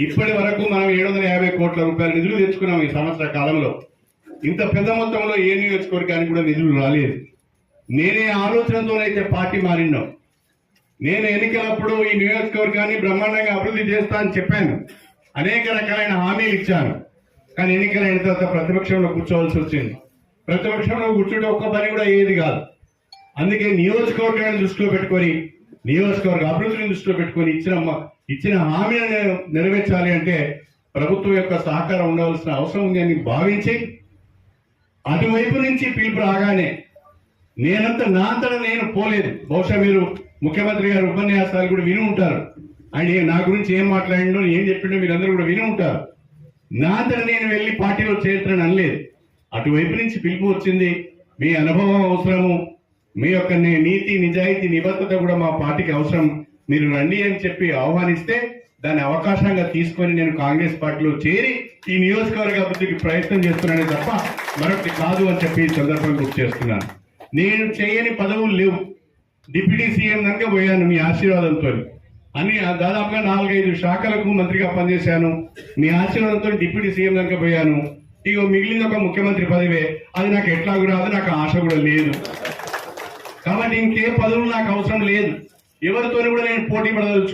ఇప్పటి వరకు మనం ఏడు వందల యాభై కోట్ల రూపాయల నిధులు తెచ్చుకున్నాం ఈ సంవత్సర కాలంలో. ఇంత పెద్ద మొత్తంలో ఏ నియోజకవర్గానికి కూడా నిధులు రాలేదు. నేనే ఆలోచనతోనైతే పార్టీ మారినాం నేను ఎన్నికలప్పుడు ఈ నియోజకవర్గాన్ని బ్రహ్మాండంగా అభివృద్ధి చేస్తా అని చెప్పాను. అనేక రకాలైన హామీలు ఇచ్చాను. కానీ ఎన్నికలైన తర్వాత ప్రతిపక్షంలో కూర్చోవలసి వచ్చింది. ప్రతిపక్షంలో కూర్చుంటే ఒక్క పని కూడా ఏది కాదు. అందుకే నియోజకవర్గాన్ని దృష్టిలో పెట్టుకొని నియోజకవర్గ అభివృద్ధిని దృష్టిలో పెట్టుకొని ఇచ్చిన ఇచ్చిన హామీలను నెరవేర్చాలి అంటే ప్రభుత్వం యొక్క సహకారం ఉండవలసిన అవసరం ఉంది అని భావించి అటువైపు నుంచి పిలుపు రాగానే నేనంత నా అంతటా నేను పోలేదు. బహుశా మీరు ముఖ్యమంత్రి గారి ఉపన్యాసాలు కూడా విని ఉంటారు. ఆయన నా గురించి ఏం మాట్లాడిండో ఏం చెప్పిండో మీరందరూ కూడా విని ఉంటారు. నా అంతటా నేను వెళ్ళి పార్టీలో చేరుతాను అనలేదు. అటువైపు నుంచి పిలుపు వచ్చింది మీ అనుభవం అవసరము మీ యొక్క నీతి నిజాయితీ నిబద్ధత కూడా మా పార్టీకి అవసరం. మీరు రండి అని చెప్పి ఆహ్వానిస్తే దాన్ని అవకాశంగా తీసుకొని నేను కాంగ్రెస్ పార్టీలో చేరి ఈ నియోజకవర్గ అభివృద్ధికి ప్రయత్నం చేస్తున్నానే తప్ప మరొకటి కాదు అని చెప్పి సందర్భం గుర్తు చేస్తున్నాను. నేను చేయని పదవులు లేవు. డిప్యూటీ సీఎం కనుక పోయాను మీ ఆశీర్వాదంతో. అన్ని దాదాపుగా నాలుగైదు శాఖలకు మంత్రిగా పనిచేశాను. మీ ఆశీర్వాదంతో డిప్యూటీ సీఎం కనుక పోయాను. ఇక మిగిలిన ఒక ముఖ్యమంత్రి పదవే. అది నాకు ఎట్లాగూ రాదు నాకు ఆశ కూడా లేదు. కాబట్టి ఇంకే పదవులు నాకు అవసరం లేదు. ఎవరితోని కూడా నేను పోటీ పడదలుచుకున్నాను